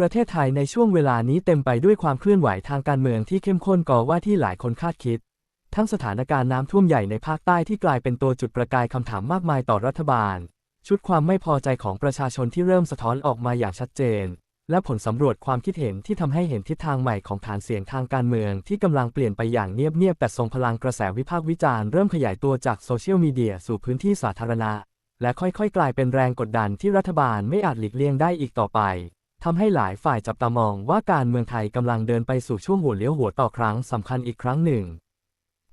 ประเทศไทยในช่วงเวลานี้เต็มไปด้วยความเคลื่อนไหวทางการเมืองที่เข้มข้นก่อว่าที่หลายคนคาดคิด ทั้งสถานการณ์น้ำท่วมใหญ่ในภาคใต้ที่กลายเป็นตัวจุดประกายคำถามมากมายต่อรัฐบาล ชุดความไม่พอใจของประชาชนที่เริ่มสะท้อนออกมาอย่างชัดเจน และผลสำรวจความคิดเห็นที่ทำให้เห็นทิศทางใหม่ของฐานเสียงทางการเมืองที่กำลังเปลี่ยนไปอย่างเงียบๆแต่ทรงพลังกระแสวิพากษ์วิจารณ์เริ่มขยายตัวจากโซเชียลมีเดียสู่พื้นที่สาธารณะ และค่อยๆ กลายเป็นแรงกดดันที่รัฐบาลไม่อาจหลีกเลี่ยงได้อีกต่อไป ทำให้หลายฝ่ายจับตามองว่าการเมืองไทยกำลังเดินไปสู่ช่วงหัวเลี้ยวหัวต่อครั้งสำคัญอีกครั้งหนึ่ง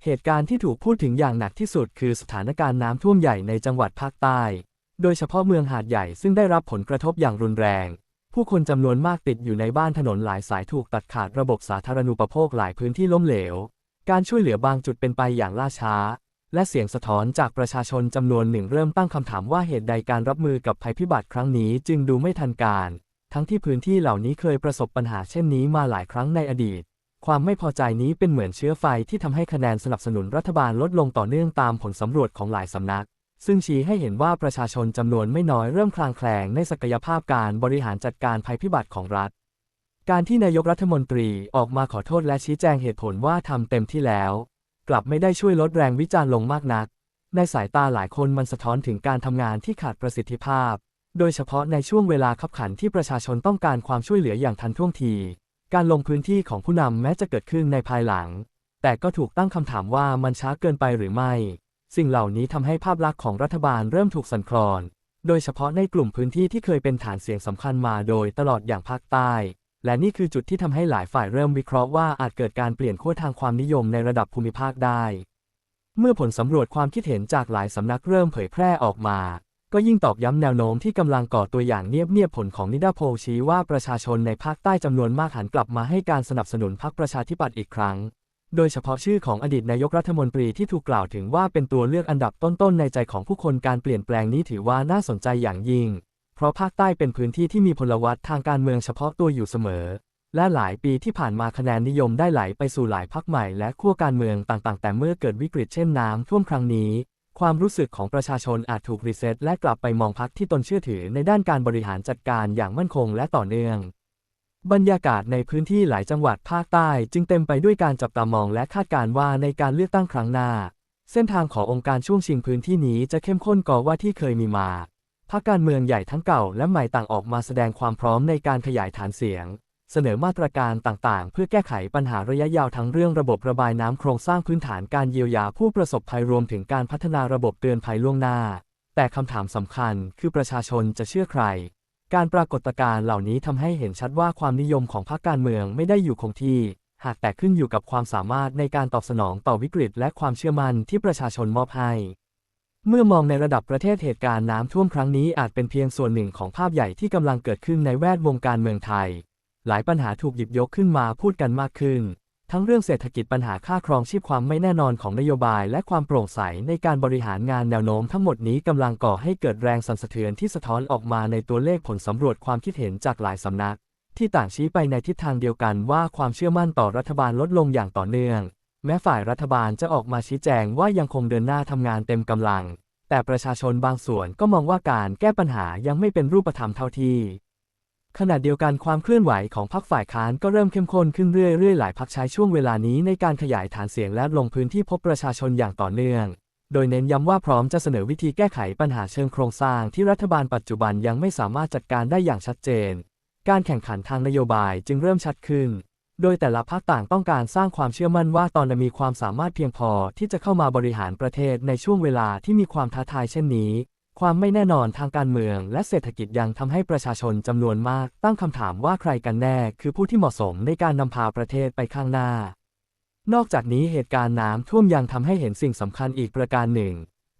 เหตุการณ์ที่ถูกพูดถึงอย่างหนักที่สุดคือสถานการณ์น้ำท่วมใหญ่ในจังหวัดภาคใต้ โดยเฉพาะเมืองหาดใหญ่ซึ่งได้รับผลกระทบอย่างรุนแรง ผู้คนจำนวนมากติดอยู่ในบ้านถนนหลายสายถูกตัดขาดระบบสาธารณูปโภคหลายพื้นที่ล้มเหลว การช่วยเหลือบางจุดเป็นไปอย่างล่าช้า และเสียงสะท้อนจากประชาชนจำนวนหนึ่งเริ่มตั้งคำถามว่าเหตุใดการรับมือกับภัยพิบัติครั้งนี้จึงดูไม่ทันการ ทั้งที่พื้นที่เหล่านี้เคยประสบปัญหาเช่นนี้มาหลายครั้งในอดีต ความไม่พอใจนี้เป็นเหมือนเชื้อไฟที่ทำให้คะแนนสนับสนุนรัฐบาลลดลงต่อเนื่องตามผลสำรวจของหลายสำนัก ซึ่งชี้ให้เห็นว่าประชาชนจำนวนไม่น้อยเริ่มคลางแคลงในศักยภาพการบริหารจัดการภัยพิบัติของรัฐ การที่นายกรัฐมนตรีออกมาขอโทษและชี้แจงเหตุผลว่าทำเต็มที่แล้ว กลับไม่ได้ช่วยลดแรงวิจารณ์ลงมากนัก ในสายตาหลายคนมันสะท้อนถึงการทำงานที่ขาดประสิทธิภาพ โดยเฉพาะในช่วงเวลาขับขันที่ประชาชนต้องการความช่วยเหลืออย่างทันท่วงที การลงพื้นที่ของผู้นำแม้จะเกิดขึ้นในภายหลัง แต่ก็ถูกตั้งคำถามว่ามันช้าเกินไปหรือไม่ สิ่งเหล่านี้ทำให้ภาพลักษณ์ของรัฐบาลเริ่มถูกสั่นคลอน โดยเฉพาะในกลุ่มพื้นที่ที่เคยเป็นฐานเสียงสำคัญมาโดยตลอดอย่างภาคใต้ และนี่คือจุดที่ทำให้หลายฝ่ายเริ่มวิเคราะห์ว่าอาจเกิดการเปลี่ยนขั้วทางความนิยมในระดับภูมิภาคได้ เมื่อผลสำรวจความคิดเห็นจากหลายสำนักเริ่มเผยแพร่ออกมา ก็ยิ่งตอกย้ำแนวโน้มที่กำลังก่อตัวอย่างเงียบๆผลของนิดาโพชี้ว่าประชาชนในภาคใต้จำนวนมากหันกลับมาให้การสนับสนุนพรรคประชาธิปัตย์อีกครั้ง โดยเฉพาะชื่อของอดีตนายกรัฐมนตรีที่ถูกกล่าวถึงว่าเป็นตัวเลือกอันดับต้นๆในใจของผู้คนการเปลี่ยนแปลงนี้ถือว่าน่าสนใจอย่างยิ่ง เพราะภาคใต้เป็นพื้นที่ที่มีพลวัตทางการเมืองเฉพาะตัวอยู่เสมอ และหลายปีที่ผ่านมาคะแนนนิยมได้ไหลไปสู่หลายพรรคใหม่และขั้วการเมืองต่างๆ แต่เมื่อเกิดวิกฤตเช่นน้ำท่วมครั้งนี้ ความรู้สึกของประชาชนอาจถูกรีเซ็ตและกลับไปมองพรรคที่ตนเชื่อถือในด้านการบริหารจัดการอย่างมั่นคงและต่อเนื่อง บรรยากาศในพื้นที่หลายจังหวัดภาคใต้จึงเต็มไปด้วยการจับตามองและคาดการณ์ว่าในการเลือกตั้งครั้งหน้า เส้นทางขององค์การช่วงชิงพื้นที่นี้จะเข้มข้นกว่าว่าที่เคยมีมาพรรคการเมืองใหญ่ทั้งเก่าและใหม่ต่างออกมาแสดงความพร้อมในการขยายฐานเสียง เสนอมาตรการต่างๆ เพื่อแก้ไขปัญหาระยะยาวทั้งเรื่องระบบระบายน้ำโครงสร้างพื้นฐานการเยียวยาผู้ประสบภัยรวมถึงการพัฒนาระบบเตือนภัยล่วงหน้า แต่คำถามสำคัญคือประชาชนจะเชื่อใคร การปรากฏการณ์เหล่านี้ทำให้เห็นชัดว่าความนิยมของพรรคการเมืองไม่ได้อยู่คงที่ หากแต่ขึ้นอยู่กับความสามารถในการตอบสนองต่อวิกฤต และความเชื่อมั่นที่ประชาชนมอบให้เมื่อมองในระดับประเทศเหตุการณ์น้ำท่วมครั้งนี้อาจเป็นเพียงส่วนหนึ่งของภาพใหญ่ที่กำลังเกิดขึ้นในแวดวงการเมืองไทย หลายปัญหาถูกหยิบยกขึ้นมาพูดกันมากขึ้น ทั้งเรื่องเศรษฐกิจปัญหาค่าครองชีพความไม่แน่นอนของนโยบาย และความโปร่งใสในการบริหารงานแนวโน้มทั้งหมดนี้กำลังก่อให้เกิดแรงสั่นสะเทือนที่สะท้อนออกมาในตัวเลขผลสำรวจความคิดเห็นจากหลายสำนัก ที่ต่างชี้ไปในทิศทางเดียวกันว่าความเชื่อมั่นต่อรัฐบาลลดลงอย่างต่อเนื่อง แม้ฝ่ายรัฐบาลจะออกมาชี้แจงว่ายังคงเดินหน้าทำงานเต็มกำลัง แต่ประชาชนบางส่วนก็มองว่าการแก้ปัญหายังไม่เป็นรูปธรรมเท่าที่ ขณะเดียวกันความเคลื่อนไหวของพรรคฝ่ายค้านก็เริ่มเข้มข้นขึ้นเรื่อยๆ หลายพรรคใช้ช่วงเวลานี้ในการขยายฐานเสียงและลงพื้นที่พบประชาชนอย่างต่อเนื่อง โดยเน้นย้ำว่าพร้อมจะเสนอวิธีแก้ไขปัญหาเชิงโครงสร้างที่รัฐบาลปัจจุบันยังไม่สามารถจัดการได้อย่างชัดเจน การแข่งขันทางนโยบายจึงเริ่มชัดขึ้น โดยแต่ละพรรคต่างต้องการสร้างความเชื่อมั่นว่าตอนมีความสามารถเพียงพอที่จะเข้ามาบริหารประเทศในช่วงเวลาที่มีความท้าทายเช่นนี้ ความไม่แน่นอนทางการเมืองและเศรษฐกิจยังทำให้ประชาชนจำนวนมาก ตั้งคำถามว่าใครกันแน่คือผู้ที่เหมาะสมในการนำพาประเทศไปข้างหน้า นอกจากนี้เหตุการณ์น้ำท่วมยังทำให้เห็นสิ่งสำคัญอีกประการหนึ่ง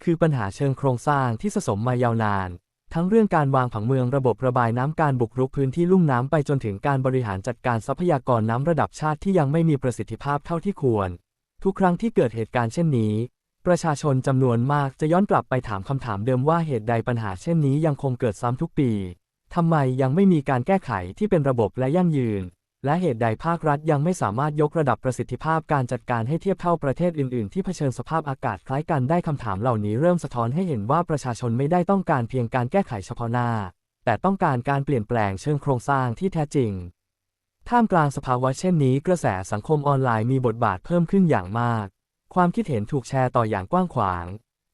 คือปัญหาเชิงโครงสร้างที่สะสมมายาวนาน ทั้งเรื่องการวางผังเมืองระบบระบายน้ำการบุกรุกพื้นที่ลุ่มน้ำไปจนถึงการบริหารจัดการทรัพยากรน้ำระดับชาติที่ยังไม่มีประสิทธิภาพเท่าที่ควร ทุกครั้งที่เกิดเหตุการณ์เช่นนี้ ประชาชนจำนวนมากจะย้อนกลับไปถามคำถามเดิมว่าเหตุใดปัญหาเช่นนี้ยังคงเกิดซ้ำทุกปี ทำไมยังไม่มีการแก้ไขที่เป็นระบบและยั่งยืน และเหตุใดภาครัฐยังไม่สามารถยกระดับประสิทธิภาพการจัดการให้เทียบเท่าประเทศอื่น ๆ ที่เผชิญสภาพอากาศคล้ายกันได้คำถามเหล่านี้เริ่มสะท้อนให้เห็นว่าประชาชนไม่ได้ต้องการเพียงการแก้ไขเฉพาะหน้า แต่ต้องการการเปลี่ยนแปลงเชิงโครงสร้างที่แท้จริง ท่ามกลางสภาวะเช่นนี้ กระแสสังคมออนไลน์มีบทบาทเพิ่มขึ้นอย่างมาก ความคิดเห็นถูกแชร์ต่ออย่างกว้างขวาง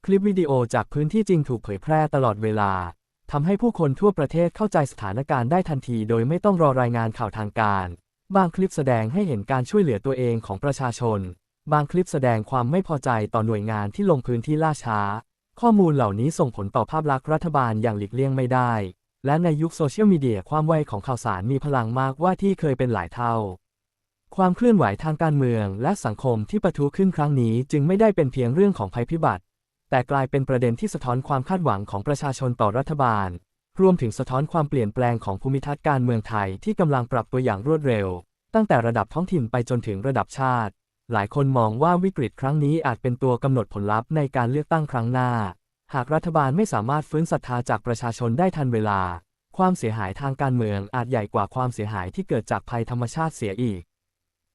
คลิปวิดีโอจากพื้นที่จริงถูกเผยแพร่ตลอดเวลาทำให้ผู้คนทั่วประเทศเข้าใจสถานการณ์ได้ทันทีโดยไม่ต้องรอรายงานข่าวทางการ บางคลิปแสดงให้เห็นการช่วยเหลือตัวเองของประชาชน บางคลิปแสดงความไม่พอใจต่อหน่วยงานที่ลงพื้นที่ล่าช้า ข้อมูลเหล่านี้ส่งผลต่อภาพลักษณ์รัฐบาลอย่างหลีกเลี่ยงไม่ได้ และในยุคโซเชียลมีเดียความไวของข่าวสารมีพลังมากว่าที่เคยเป็นหลายเท่า ความเคลื่อนไหวทางการเมืองและสังคมที่ประทุขึ้นครั้งนี้จึงไม่ได้เป็นเพียงเรื่องของภัยพิบัติ แต่กลายเป็นประเด็นที่สะท้อนความคาดหวังของประชาชนต่อรัฐบาล รวมถึงสะท้อนความเปลี่ยนแปลงของภูมิทัศน์การเมืองไทยที่กำลังปรับตัวอย่างรวดเร็ว ตั้งแต่ระดับท้องถิ่นไปจนถึงระดับชาติ หลายคนมองว่าวิกฤตครั้งนี้อาจเป็นตัวกำหนดผลลัพธ์ในการเลือกตั้งครั้งหน้า หากรัฐบาลไม่สามารถฟื้นศรัทธาจากประชาชนได้ทันเวลา ความเสียหายทางการเมืองอาจใหญ่กว่าความเสียหายที่เกิดจากภัยธรรมชาติเสียอีก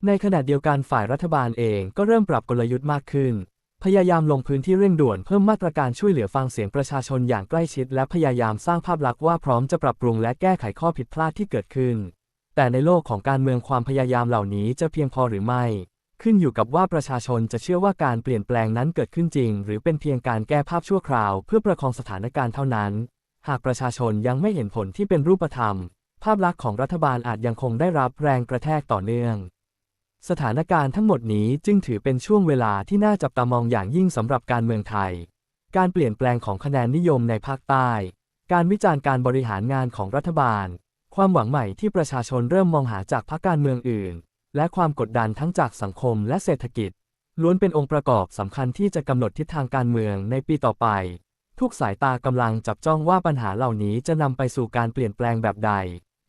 ในขณะเดียวกันฝ่ายรัฐบาลเองก็เริ่มปรับกลยุทธ์มากขึ้น พยายามลงพื้นที่เร่งด่วนเพิ่มมาตรการช่วยเหลือฟังเสียงประชาชนอย่างใกล้ชิด และพยายามสร้างภาพลักษณ์ว่าพร้อมจะปรับปรุงและแก้ไขข้อผิดพลาดที่เกิดขึ้น แต่ในโลกของการเมืองความพยายามเหล่านี้จะเพียงพอหรือไม่ ขึ้นอยู่กับว่าประชาชนจะเชื่อว่าการเปลี่ยนแปลงนั้นเกิดขึ้นจริง หรือเป็นเพียงการแก้ภาพชั่วคราว เพื่อประคองสถานการณ์เท่านั้น หากประชาชนยังไม่เห็นผลที่เป็นรูปธรรม ภาพลักษณ์ของรัฐบาลอาจยังคงได้รับแรงกระแทกต่อเนื่อง สถานการณ์ทั้งหมดนี้จึงถือเป็นช่วงเวลาที่น่าจับตามองอย่างยิ่งสำหรับการเมืองไทย การเปลี่ยนแปลงของคะแนนนิยมในภาคใต้ การวิจารณ์การบริหารงานของรัฐบาล ความหวังใหม่ที่ประชาชนเริ่มมองหาจากพรรคการเมืองอื่น และความกดดันทั้งจากสังคมและเศรษฐกิจ ล้วนเป็นองค์ประกอบสำคัญที่จะกำหนดทิศทางการเมืองในปีต่อไป ทุกสายตากำลังจับจ้องว่าปัญหาเหล่านี้จะนำไปสู่การเปลี่ยนแปลงแบบใด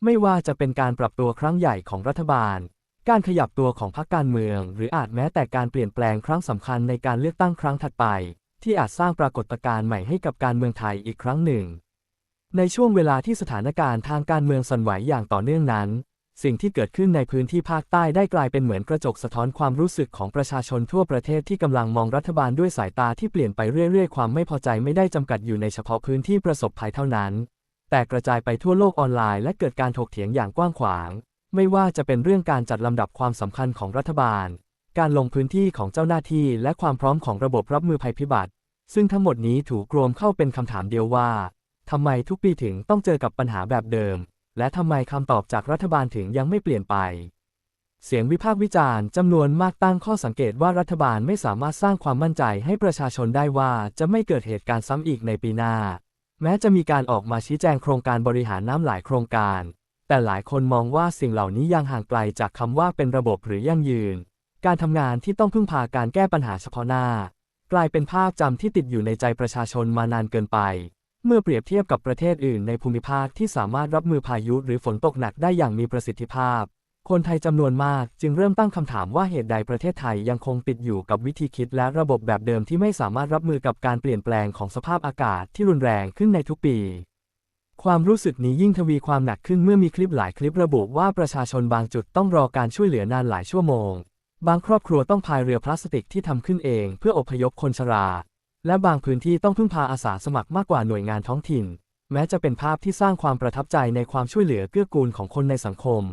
ไม่ว่าจะเป็นการปรับตัวครั้งใหญ่ของรัฐบาล การขยับตัวของพรรคการเมือง หรืออาจแม้แต่การเปลี่ยนแปลงครั้งสำคัญในการเลือกตั้งครั้งถัดไป ที่อาจสร้างปรากฏการณ์ใหม่ให้กับการเมืองไทยอีกครั้งหนึ่ง ในช่วงเวลาที่สถานการณ์ทางการเมืองสั่นไหวอย่างต่อเนื่องนั้น สิ่งที่เกิดขึ้นในพื้นที่ภาคใต้ได้กลายเป็นเหมือนกระจกสะท้อนความรู้สึกของประชาชนทั่วประเทศที่กำลังมองรัฐบาลด้วยสายตาที่เปลี่ยนไปเรื่อยๆ ความไม่พอใจไม่ได้จำกัดอยู่ในเฉพาะพื้นที่ประสบภัยเท่านั้น แต่กระจายไปทั่วโลกออนไลน์และเกิดการถกเถียงอย่างกว้างขวาง ไม่ว่าจะเป็นเรื่องการจัดลำดับความสำคัญของรัฐบาล การลงพื้นที่ของเจ้าหน้าที่และความพร้อมของระบบรับมือภัยพิบัติ ซึ่งทั้งหมดนี้ถูกรวมเข้าเป็นคำถามเดียวว่าทำไมทุกปีถึงต้องเจอกับปัญหาแบบเดิม และทำไมคำตอบจากรัฐบาลถึงยังไม่เปลี่ยนไป เสียงวิพากษ์วิจารณ์จำนวนมากตั้งข้อสังเกตว่ารัฐบาลไม่สามารถสร้างความมั่นใจให้ประชาชนได้ว่าจะไม่เกิดเหตุการณ์ซ้ำอีกในปีหน้า แม้จะมีการออกมาชี้แจงโครงการบริหารน้ำหลายโครงการ แต่หลายคนมองว่าสิ่งเหล่านี้ยังห่างไกลจากคำว่าเป็นระบบหรือยั่งยืน การทำงานที่ต้องพึ่งพาการแก้ปัญหาเฉพาะหน้า กลายเป็นภาพจำที่ติดอยู่ในใจประชาชนมานานเกินไป เมื่อเปรียบเทียบกับประเทศอื่นในภูมิภาคที่สามารถรับมือพายุหรือฝนตกหนักได้อย่างมีประสิทธิภาพ คนไทยจำนวนมากจึงเริ่มตั้งคำถามว่าเหตุใดประเทศไทยยังคงติดอยู่กับวิธีคิดและระบบแบบเดิมที่ไม่สามารถรับมือกับการเปลี่ยนแปลงของสภาพอากาศที่รุนแรงขึ้นในทุกปี ความรู้สึกนี้ยิ่งทวีความหนักขึ้นเมื่อมีคลิปหลายคลิประบุว่าประชาชนบางจุดต้องรอการช่วยเหลือนานหลายชั่วโมง บางครอบครัวต้องพายเรือพลาสติกที่ทำขึ้นเองเพื่ออพยพคนชรา และบางพื้นที่ต้องพึ่งพาอาสาสมัครมากกว่าหน่วยงานท้องถิ่น แม้จะเป็นภาพที่สร้างความประทับใจในความช่วยเหลือเกื้อกูลของคนในสังคม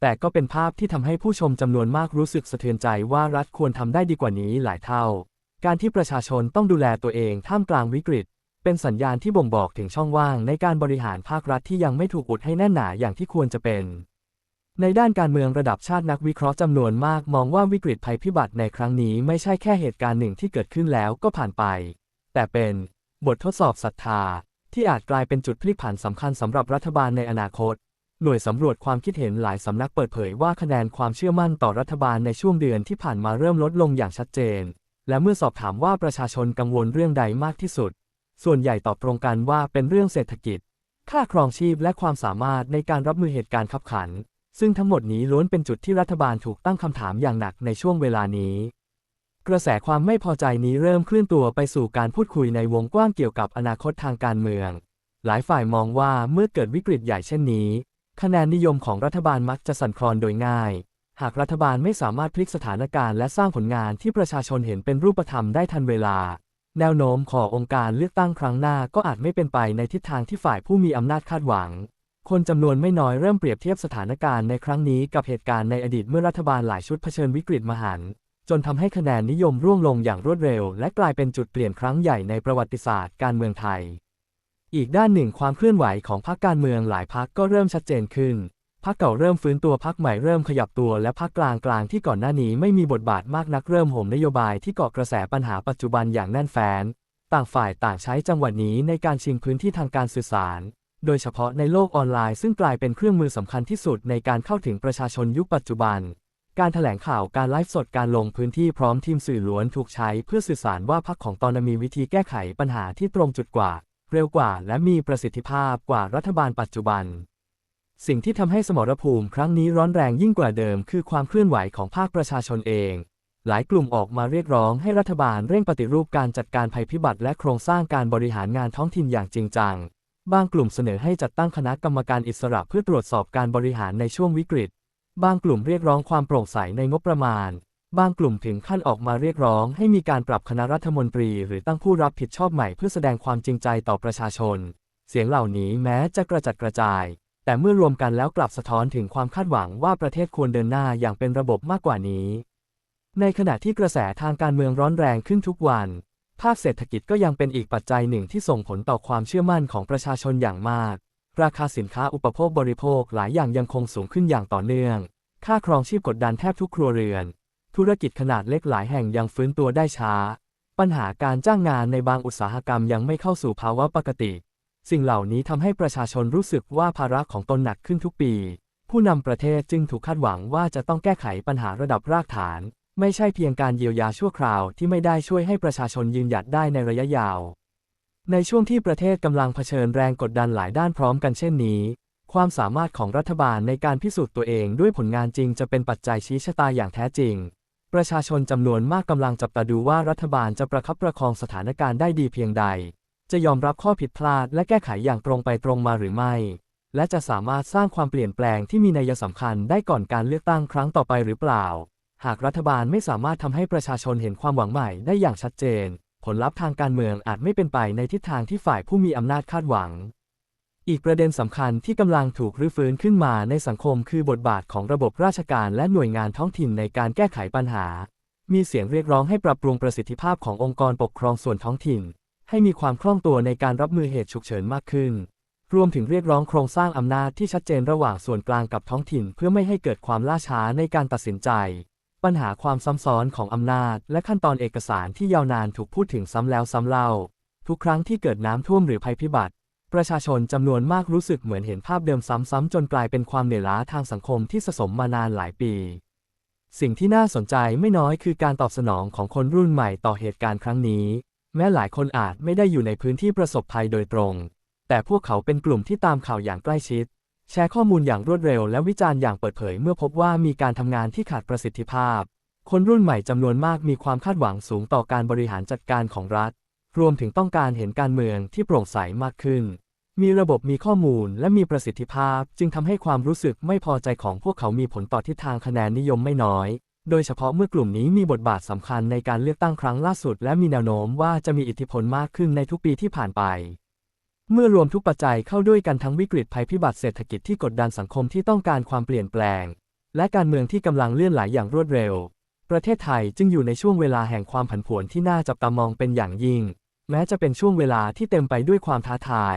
แต่ก็เป็นภาพที่ทำให้ผู้ชมจำนวนมากรู้สึกสะเทือนใจว่ารัฐควรทำได้ดีกว่านี้หลายเท่า การที่ประชาชนต้องดูแลตัวเองท่ามกลางวิกฤต เป็นสัญญาณที่บ่งบอกถึงช่องว่างในการบริหารภาครัฐที่ยังไม่ถูกอุดให้แน่นหนาอย่างที่ควรจะเป็น ในด้านการเมืองระดับชาตินักวิเคราะห์จำนวนมากมองว่าวิกฤตภัยพิบัติในครั้งนี้ไม่ใช่แค่เหตุการณ์หนึ่งที่เกิดขึ้นแล้วก็ผ่านไป แต่เป็นบททดสอบศรัทธา ที่อาจกลายเป็นจุดพลิกผันสำคัญสำหรับรัฐบาลในอนาคต หน่วยสำรวจความคิดเห็นหลายสำนักเปิดเผยว่าคะแนนความเชื่อมั่นต่อรัฐบาลในช่วงเดือนที่ผ่านมาเริ่มลดลงอย่างชัดเจน และเมื่อสอบถามว่าประชาชนกังวลเรื่องใดมากที่สุด ส่วนใหญ่ตอบตรงกันว่าเป็นเรื่องเศรษฐกิจ ค่าครองชีพและความสามารถในการรับมือเหตุการณ์ขับขัน ซึ่งทั้งหมดนี้ล้วนเป็นจุดที่รัฐบาลถูกตั้งคำถามอย่างหนักในช่วงเวลานี้ กระแสความไม่พอใจนี้เริ่มเคลื่อนตัวไปสู่การพูดคุยในวงกว้างเกี่ยวกับอนาคตทางการเมือง หลายฝ่ายมองว่าเมื่อเกิดวิกฤตใหญ่เช่นนี้ คะแนนนิยมของรัฐบาลมักจะสั่นคลอนโดยง่ายหากรัฐบาลไม่สามารถพลิกสถานการณ์และสร้างผลงานที่ประชาชนเห็นเป็นรูปธรรมได้ทันเวลา แนวโน้มขององค์การเลือกตั้งครั้งหน้าก็อาจไม่เป็นไปในทิศทางที่ฝ่ายผู้มีอำนาจคาดหวัง คนจำนวนไม่น้อยเริ่มเปรียบเทียบสถานการณ์ในครั้งนี้กับเหตุการณ์ในอดีตเมื่อรัฐบาลหลายชุดเผชิญวิกฤตมหันต์จนทำให้คะแนนนิยมร่วงลงอย่างรวดเร็ว และกลายเป็นจุดเปลี่ยนครั้งใหญ่ในประวัติศาสตร์การเมืองไทย อีกด้านหนึ่งความเคลื่อนไหวของพรรคการเมืองหลายพรรคก็เริ่มชัดเจนขึ้น พรรคเก่าเริ่มฟื้นตัวพรรคใหม่เริ่มขยับตัวและพรรคกลางกลางที่ก่อนหน้านี้ไม่มีบทบาทมากนักเริ่มโหมนโยบายที่เกาะกระแสปัญหาปัจจุบันอย่างแน่นแฟ้นต่างฝ่ายต่างใช้จังหวะนี้ในการชิงพื้นที่ทางการสื่อสาร โดยเฉพาะในโลกออนไลน์ซึ่งกลายเป็นเครื่องมือสำคัญที่สุดในการเข้าถึงประชาชนยุคปัจจุบัน การแถลงข่าวการไลฟ์สดการลงพื้นที่พร้อมทีมสื่อล้วนถูกใช้เพื่อสื่อสารว่าพรรคของตอนมีวิธีแก้ไขปัญหาที่ตรงจุดกว่า เร็วกว่า และมีประสิทธิภาพกว่ารัฐบาลปัจจุบัน สิ่งที่ทำให้สมรภูมิครั้งนี้ร้อนแรงยิ่งกว่าเดิม คือความเคลื่อนไหวของภาคประชาชนเอง หลายกลุ่มออกมาเรียกร้องให้รัฐบาลเร่งปฏิรูปการจัดการภัยพิบัติและโครงสร้างการบริหารงานท้องถิ่นอย่างจริงจัง บางกลุ่มเสนอให้จัดตั้งคณะกรรมการอิสระเพื่อตรวจสอบการบริหารในช่วงวิกฤต บางกลุ่มเรียกร้องความโปร่งใสในงบประมาณ บางกลุ่มถึงขั้นออกมาเรียกร้องให้มีการปรับคณะรัฐมนตรี หรือตั้งผู้รับผิดชอบใหม่เพื่อแสดงความจริงใจต่อประชาชน เสียงเหล่านี้แม้จะกระจัดกระจาย แต่เมื่อรวมกันแล้วกลับสะท้อนถึงความคาดหวังว่าประเทศควรเดินหน้าอย่างเป็นระบบมากกว่านี้ ในขณะที่กระแสทางการเมืองร้อนแรงขึ้นทุกวัน ภาคเศรษฐกิจก็ยังเป็นอีกปัจจัยหนึ่งที่ส่งผลต่อความเชื่อมั่นของประชาชนอย่างมาก ราคาสินค้าอุปโภคบริโภคหลายอย่างยังคงสูงขึ้นอย่างต่อเนื่อง ค่าครองชีพกดดันแทบทุกครัวเรือน ธุรกิจขนาดเล็กหลายแห่งยังฟื้นตัวได้ช้า ปัญหาการจ้างงานในบางอุตสาหกรรมยังไม่เข้าสู่ภาวะปกติ สิ่งเหล่านี้ทำให้ประชาชนรู้สึกว่าภาระของตนหนักขึ้นทุกปี ผู้นำประเทศจึงถูกคาดหวังว่าจะต้องแก้ไขปัญหาระดับรากฐาน ไม่ใช่เพียงการเยียวยาชั่วคราวที่ไม่ได้ช่วยให้ประชาชนยืนหยัดได้ในระยะยาว ในช่วงที่ประเทศกำลังเผชิญแรงกดดันหลายด้านพร้อมกันเช่นนี้ ความสามารถของรัฐบาลในการพิสูจน์ตัวเองด้วยผลงานจริงจะเป็นปัจจัยชี้ชะตาอย่างแท้จริง ประชาชนจำนวนมากกำลังจับตาดูว่ารัฐบาลจะประคับประคองสถานการณ์ได้ดีเพียงใด จะยอมรับข้อผิดพลาดและแก้ไขอย่างตรงไปตรงมาหรือไม่ และจะสามารถสร้างความเปลี่ยนแปลงที่มีนัยสำคัญได้ก่อนการเลือกตั้งครั้งต่อไปหรือเปล่า หากรัฐบาลไม่สามารถทำให้ประชาชนเห็นความหวังใหม่ได้อย่างชัดเจน ผลลัพธ์ทางการเมืองอาจไม่เป็นไปในทิศทางที่ฝ่ายผู้มีอำนาจคาดหวัง อีกประเด็นสำคัญที่กำลังถูกรื้อฟื้นขึ้นมาในสังคมคือบทบาทของระบบราชการและหน่วยงานท้องถิ่นในการแก้ไขปัญหามีเสียงเรียกร้องให้ปรับปรุงประสิทธิภาพขององค์กรปกครองส่วนท้องถิ่น ให้มีความคล่องตัวในการรับมือเหตุฉุกเฉินมากขึ้น รวมถึงเรียกร้องโครงสร้างอำนาจที่ชัดเจนระหว่างส่วนกลางกับท้องถิ่น เพื่อไม่ให้เกิดความล่าช้าในการตัดสินใจ ปัญหาความซ้ำซ้อนของอำนาจ และขั้นตอนเอกสารที่ยาวนานถูกพูดถึงซ้ำแล้วซ้ำเล่า ทุกครั้งที่เกิดน้ำท่วมหรือภัยพิบัติ ประชาชนจำนวนมากรู้สึกเหมือนเห็นภาพเดิมซ้ำๆจนกลายเป็นความเหนื่อยล้าทางสังคมที่สะสมมานานหลายปีสิ่งที่น่าสนใจไม่น้อยคือการตอบสนองของคนรุ่นใหม่ต่อเหตุการณ์ครั้งนี้ แม้หลายคนอาจไม่ได้อยู่ในพื้นที่ประสบภัยโดยตรง แต่พวกเขาเป็นกลุ่มที่ตามข่าวอย่างใกล้ชิด แชร์ข้อมูลอย่างรวดเร็วและวิจารณ์อย่างเปิดเผยเมื่อพบว่ามีการทำงานที่ขาดประสิทธิภาพ คนรุ่นใหม่จำนวนมากมีความคาดหวังสูงต่อการบริหารจัดการของรัฐ รวมถึงต้องการเห็นการเมืองที่โปร่งใสมากขึ้น มีระบบมีข้อมูลและมีประสิทธิภาพ จึงทำให้ความรู้สึกไม่พอใจของพวกเขามีผลต่อทิศทางคะแนนนิยมไม่น้อย โดยเฉพาะเมื่อกลุ่มนี้มีบทบาทสำคัญในการเลือกตั้งครั้งล่าสุด และมีแนวโน้มว่าจะมีอิทธิพลมากขึ้นในทุกปีที่ผ่านไป เมื่อรวมทุกปัจจัยเข้าด้วยกันทั้งวิกฤตภัยพิบัติเศรษฐกิจที่กดดันสังคมที่ต้องการความเปลี่ยนแปลง และการเมืองที่กำลังเลื่อนไหลอย่างรวดเร็ว ประเทศไทยจึงอยู่ในช่วงเวลาแห่งความผันผวนที่น่าจับตามองเป็นอย่างยิ่ง แม้จะเป็นช่วงเวลาที่เต็มไปด้วยความท้าทาย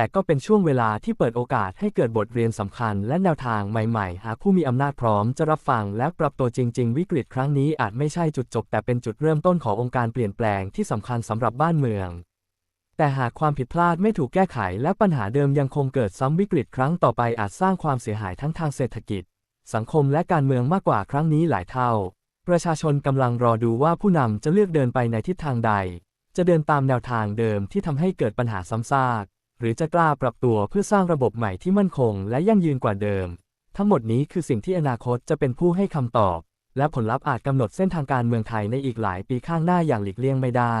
แต่ก็เป็นช่วงเวลาที่เปิดโอกาสให้เกิดบทเรียนสำคัญและแนวทางใหม่ๆ หากผู้มีอำนาจพร้อมจะรับฟังและปรับตัวจริง ๆ วิกฤตครั้งนี้อาจไม่ใช่จุดจบ แต่เป็นจุดเริ่มต้นขององค์การเปลี่ยนแปลงที่สำคัญสำหรับบ้านเมือง แต่หากความผิดพลาดไม่ถูกแก้ไข และปัญหาเดิมยังคงเกิดซ้ำวิกฤตครั้งต่อไปอาจสร้างความเสียหายทั้งทางเศรษฐกิจ สังคมและการเมืองมากกว่าครั้งนี้หลายเท่า ประชาชนกำลังรอดูว่าผู้นำจะเลือกเดินไปในทิศทางใด จะเดินตามแนวทางเดิมที่ทำให้เกิดปัญหาซ้ำซาก หรือจะกล้าปรับตัวเพื่อสร้างระบบใหม่ที่มั่นคงและยั่งยืนกว่าเดิม ทั้งหมดนี้คือสิ่งที่อนาคตจะเป็นผู้ให้คำตอบ และผลลัพธ์อาจกำหนดเส้นทางการเมืองไทยในอีกหลายปีข้างหน้าอย่างหลีกเลี่ยงไม่ได้